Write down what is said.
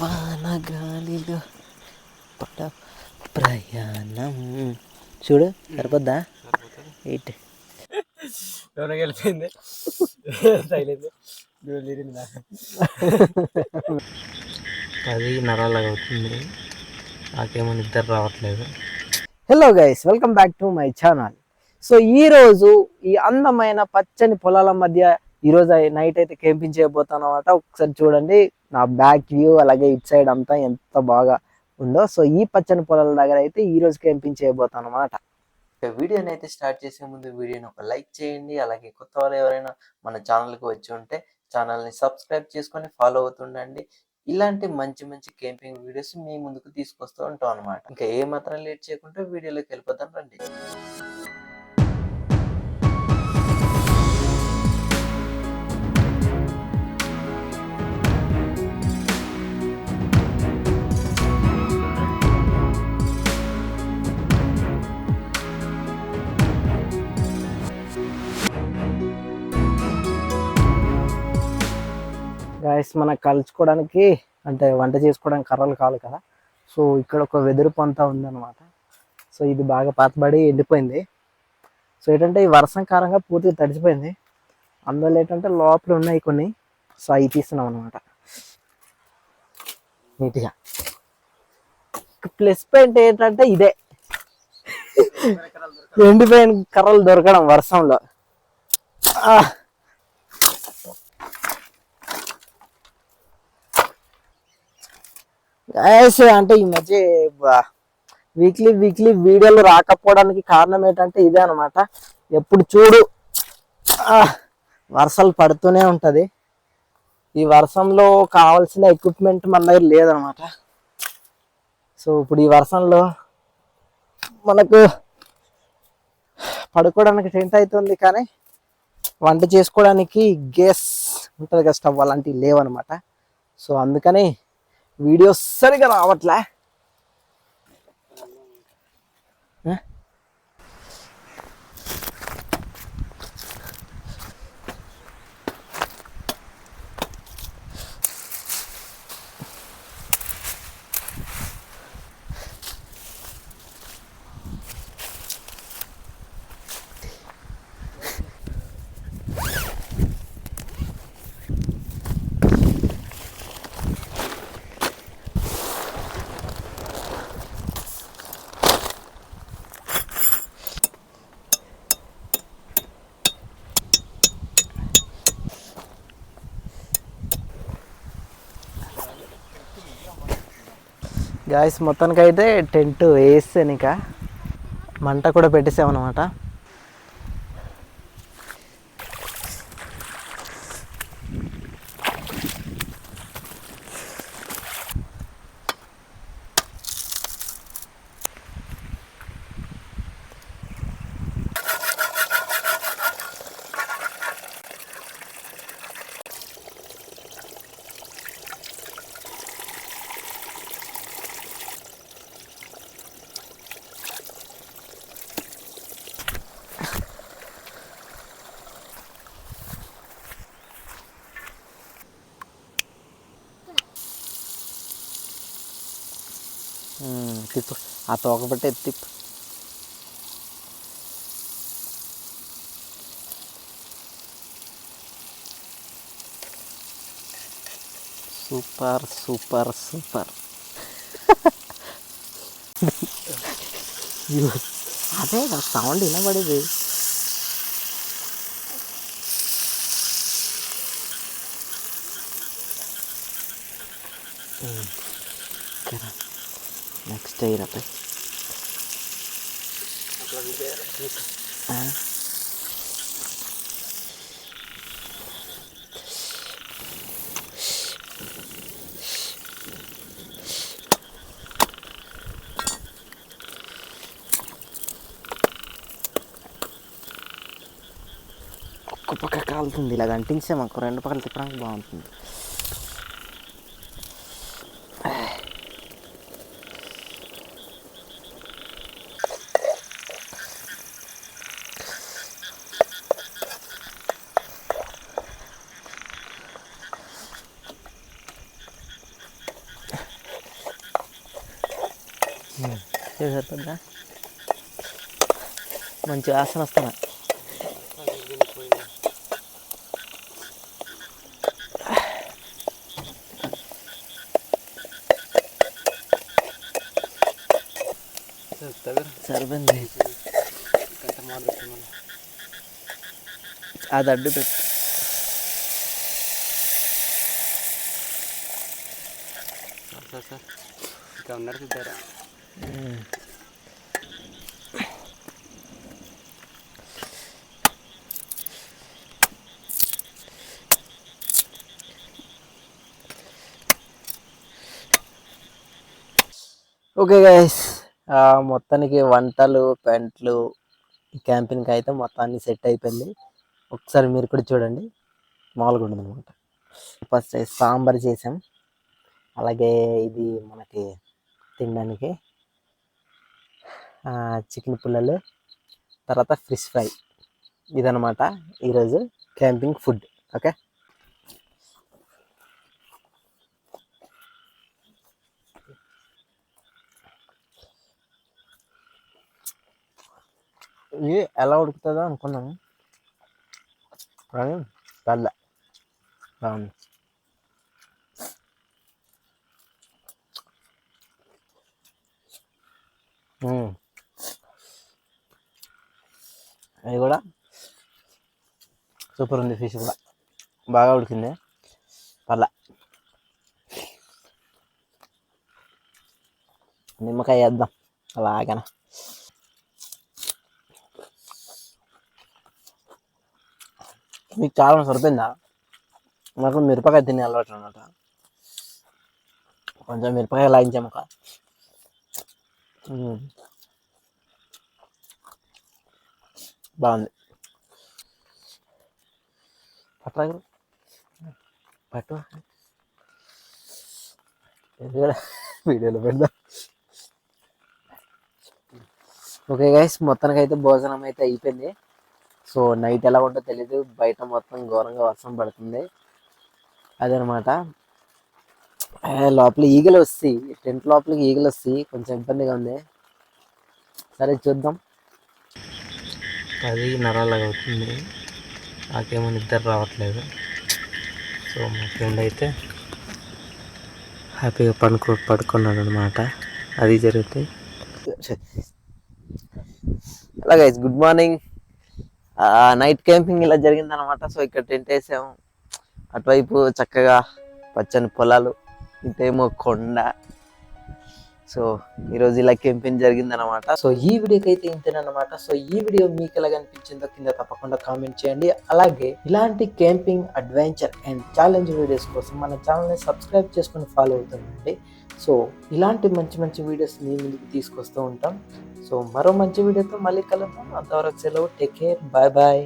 వానగాలిలో పడ ప్రయాణం. చూడు సరిపోద్దా? ఎయిట్ ఎవరో వెళ్ళిపోయింది. తగిలింది. అది నరాలాగా అవుతుంది. నాకేమో నిద్ర రావట్లేదు. Hello guys welcome back to my channel so ఈ రోజు ఈ అందమైన పచ్చని పొలాల మధ్య ఈ రోజు నైట్ అయితే క్యాంపింగ్ చేయబోతాను అనమాట ఒకసారి చూడండి నా బ్యాక్ వ్యూ అలాగే ఇట్ సైడ్ అంతా ఎంత బాగా ఉందో. సో ఈ పచ్చని పొలాల దగ్గర అయితే ఈ రోజు క్యాంపింగ్ చేయబోతాను అనమాట వీడియోని అయితే స్టార్ట్ చేసే ముందు వీడియోని ఒక లైక్ చేయండి. అలాగే కొత్త వాళ్ళు ఎవరైనా మన ఛానల్కి వచ్చి ఉంటే ఛానల్ని సబ్స్క్రైబ్ చేసుకొని ఫాలో అవుతుండండి. ఇలాంటి మంచి మంచి క్యాంపింగ్ వీడియోస్ మీ ముందుకు తీసుకొస్తూ ఉంటాం అనమాట ఇంకా ఏ మాత్రం లేట్ చేయకుండా వీడియోలోకి వెళ్ళిపోతాం రండి. రైస్ మనకు కలుచుకోవడానికి అంటే వంట చేసుకోవడానికి కర్రలు కావాలి కదా. సో ఇక్కడ ఒక వెదురు పంత ఉందన్నమాట. సో ఇది బాగా పాతబడి ఎండిపోయింది. సో ఏంటంటే ఈ వర్షం కారంగా పూర్తిగా తడిచిపోయింది. అందువల్ల ఏంటంటే లోపల ఉన్నాయి కొన్ని. సో అవి తీస్తున్నాం అనమాట నీట్గా. ప్లస్ పాయింట్ ఏంటంటే ఇదే. ఎండిపోయిన కర్రలు దొరకడం వర్షంలో. ఆ. అంటే ఈ మధ్య వీక్లీ వీక్లీ వీడియోలు రాకపోవడానికి కారణం ఏంటంటే ఇదే అనమాట ఎప్పుడు చూడు వర్షాలు పడుతూనే ఉంటుంది. ఈ వర్షంలో కావాల్సిన ఎక్విప్మెంట్ మన దగ్గర లేదనమాట సో ఇప్పుడు ఈ వర్షంలో మనకు పడుకోవడానికి టెంట్ అవుతుంది కానీ వంట చేసుకోవడానికి గ్యాస్ ఉంటుంది కదా స్టవ్ అలాంటివి లేవనమాట సో అందుకని వీడియో సరిగా రావట్లే. గాయస్ మొత్తానికి అయితే టెంట్ వేసాను ఇంకా మంట కూడా పెట్టేసామన్నమాట. ఉమ్, తిప్పు ఆ తోక పట్టే తిప్పు సూపర్ సూపర్ సూపర్ అదే సౌండ్ వినబడేది నెక్స్ట్ ఇయర్ అప్పుడు ఒక్క పక్క కాలుతుంది ఇలా అంటించే మాకు రెండు పక్కలు తిప్పడానికి బాగుంటుంది సరిపోద్దా? మంచి ఆసన వస్తున్నా. సరిపోయింది. అది అడ్డు పెట్టు. సార్ సార్ ఇంకా ఉన్నారు తిద్దారా ఓకే గైస్ మొత్తానికి వంటలు పెంట్లు క్యాంపింగ్కి అయితే మొత్తాన్ని సెట్ అయిపోయింది. ఒకసారి మీరు కూడా చూడండి. మామూలుగా ఉండదు అనమాట. ఫస్ట్ సాంబార్ చేసాం. అలాగే ఇది మనకి తినడానికి చికెన్ పుల్లలు తర్వాత ఫిష్ ఫ్రై ఇదనమాట ఈరోజు క్యాంపింగ్ ఫుడ్ ఓకే? ఇది ఎలా ఉడుకుతుందో అనుకున్నాము కానీ పర్ల. బాగుంది. Mm. అది కూడా సూపర్ ఉంది ఫిష్ కూడా. బాగా ఉడికింది. పర్ల. నిమ్మకాయ వేద్దాం. అలాగనా. మీకు చాలా సరిపోయిందా? నాకు మిరపకాయ తినే అలవాటు అనమాట కొంచెం మిరపకాయ లాగించాము ఒక బాగుంది పట్టు పట్టు వీడియోలో పెడదాం ఓకే గైస్ మొత్తానికి అయితే భోజనం అయితే అయిపోయింది. సో నైట్ ఎలా ఉంటుందో తెలియదు బయట మొత్తం ఘోరంగా వర్షం పడుతుంది. అదనమాట. లోపల ఈగలు వస్తాయి. టెంట్ లోపలికి ఈగలు వస్తాయి. కొంచెం ఇబ్బందిగా ఉంది. సరే చూద్దాం. అది నరాలాగా అవుతుంది. నాకేమో నిద్ర రావట్లేదు. సో మా ఫ్రెండ్ అయితే హ్యాపీగా పడుకో పడుకున్నాడు అనమాట అది జరుగుతాయి hello guys good morning night camping ఇలా జరిగింది అనమాట సో ఇక్కడ టెంట్ వేసాము అటువైపు చక్కగా పచ్చని పొలాలు ఇటేమో కొండ సో ఈరోజు ఇలా క్యాంపింగ్ జరిగింది అనమాట సో ఈ వీడియోకి అయితే ఇంతేనమాట సో ఈ వీడియో మీకు ఎలా అనిపించిందో కింద తప్పకుండా కామెంట్ చేయండి. అలాగే ఇలాంటి camping adventure and challenge videos కోసం మన ఛానల్ని సబ్స్క్రైబ్ చేసుకుని ఫాలో అవుతుందండి సో ఇలాంటి మంచి మంచి వీడియోస్ మీ ముందుకు తీసుకొస్తూ ఉంటాం. సో మరో మంచి వీడియోతో మళ్ళీ కలుద్దాం. అంతవరకు సెలవు. Take care bye bye